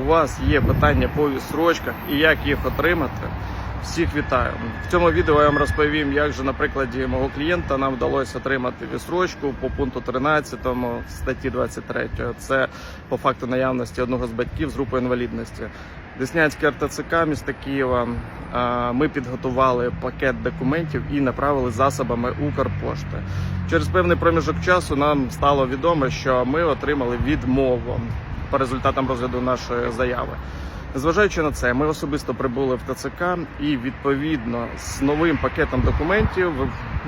у вас є питання по відстрочках і як їх отримати, всіх вітаю. В цьому відео я вам розповім, як же на прикладі мого клієнта нам вдалося отримати відстрочку по пункту 13 статті 23. Це по факту наявності одного з батьків з групою інвалідності. Деснянський РТЦК міста Києва. Ми підготували пакет документів і направили засобами Укрпошти. Через певний проміжок часу нам стало відомо, що ми отримали відмову по результатам розгляду нашої заяви. Незважаючи на це, ми особисто прибули в ТЦК і відповідно з новим пакетом документів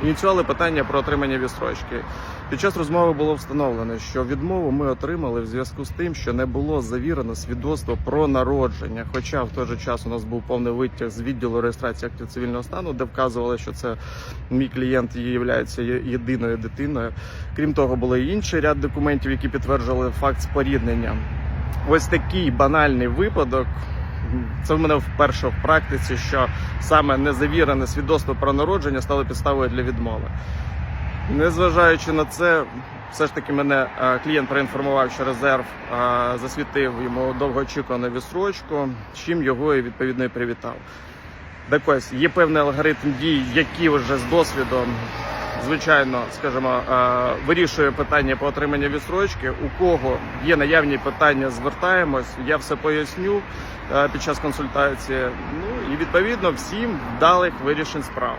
ініціювали питання про отримання відстрочки. Під час розмови було встановлено, що відмову ми отримали в зв'язку з тим, що не було завірено свідоцтво про народження. Хоча в той же час у нас був повний витяг з відділу реєстрації актів цивільного стану, де вказували, що це мій клієнт є- єдиною дитиною. Крім того, були і інший ряд документів, які підтверджували факт споріднення. Ось такий банальний випадок. Це в мене вперше в практиці, що саме незавірене свідоцтво про народження стало підставою для відмови. Незважаючи на це, все ж таки мене е, клієнт проінформував, що резерв е, засвітив йому довгоочікувану відстрочку, з чим його і відповідно і привітав. Так ось є певний алгоритм дій, які вже з досвідом, звичайно, скажімо, е, вирішує питання по отриманню відстрочки. У кого є наявні питання, звертаємось. Я все поясню е, під час консультації. Ну і відповідно всім вдалих вирішень справ.